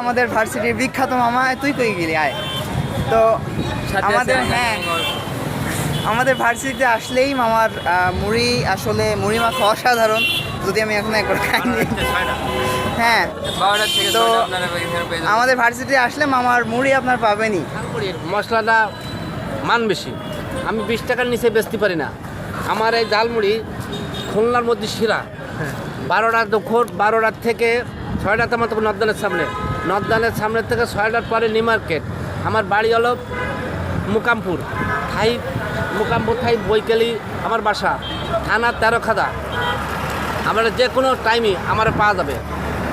আমাদের ভার্সিটির বিখ্যাত মামা তুই কই গেলি? আয়। তো আমাদের হ্যাঁ। আমাদের ভার্সিটিতে আসলেই মামার মুড়ি আসলে মুড়ি মাখা অসাধারণ। যদি আমি এখন একবার খাইনি হ্যাঁ তো ছয়টা। আমাদের ভার্সিটি আসলে মামার মুড়ি আপনার পাবেনই। মশলাটা মান বেশি। আমি বিশ টাকার নিচে বেচতে পারি না। আমার এই ঝালমুড়ি খুলনার মধ্যে শিরা। বারোটার দুপুর বারোটার থেকে ছয়টাতে মতো নর্দানের সামনে। নর্দানের সামনে থেকে ছয়টার পরে নিউ মার্কেট। আমার বাড়ি হলো মুকামপুর। থাই মুকামপুর থাই বৈকালি আমার বাসা। থানা তেরো খাদা আমার যে কোনো টাইমই আমার পাওয়া যাবে।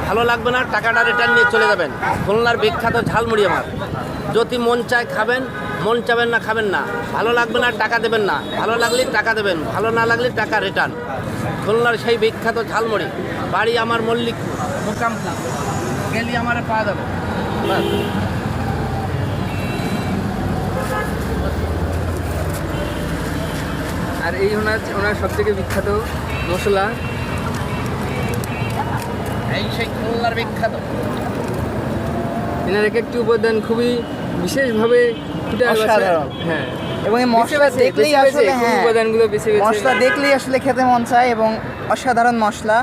ভালো লাগবে না, টাকাটা রিটার্ন নিয়ে চলে যাবেন। খুলনার বিখ্যাত ঝালমুড়ি আমার। যদি মন চায় খাবেন মন চাবেন না, খাবেন না। ভালো লাগবে না, টাকা দেবেন না। ভালো লাগলে টাকা দেবেন, ভালো না লাগলে টাকা রিটার্ন খুলনার সেই বিখ্যাত ঝালমুড়ি। বাড়ি আমার মল্লিক মোকামপুর। গেলি আমার পাওয়া যাবে আর এই ওনার ওনার সব থেকে বিখ্যাত মশলা? এই সেই খুলনার বিখ্যাত। এনার এক একটি উপাদান খুবই বিশেষভাবে হ্যাঁ। এবং এই মশলা দেখলেই আসলে হ্যাঁ উপাদানগুলো বেছে বেছে মশলা দেখলেই আসলে খেতে মন চায় এবং অসাধারণ মশলা।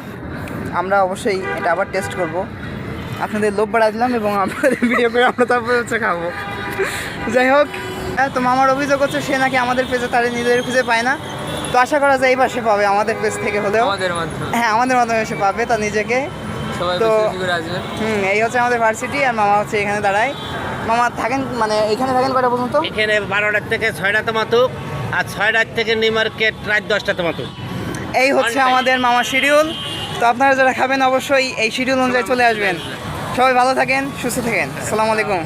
আমরা অবশ্যই এটা আবার টেস্ট করব। আপনাদের লোভ বাড়া দিলাম এবং আপনাদের ভিডিও করে আমরা তারপরে হচ্ছে খাব। যাই হোক তো মামার অভিযোগ হচ্ছে সে নাকি আমাদের পেজে তারা নিজেদের খুঁজে পায় না। তো আশা করা যায় এবার সে পাবে আমাদের পেজ থেকে হলেও। হ্যাঁ আমাদের মাধ্যমে সে পাবে তা নিজেকে। তো- হুম এই হচ্ছে আমাদের ভার্সিটি আর মামা হচ্ছে এখানে দাঁড়ায়। মামা থাকেন মানে এখানে থাকেন কয়টা পর্যন্ত? এখানে বারোটার থেকে ছয়টা মাতুক আর ছয়টার থেকে নিউ মার্কেট রাত দশটা মাতুক এই হচ্ছে আমাদের মামার শিডিউল তো আপনারা যারা খাবেন অবশ্যই এই শিডিউল অনুযায়ী চলে আসবেন। সবাই ভালো থাকেন সুস্থ থাকেন। আসসালামু আলাইকুম।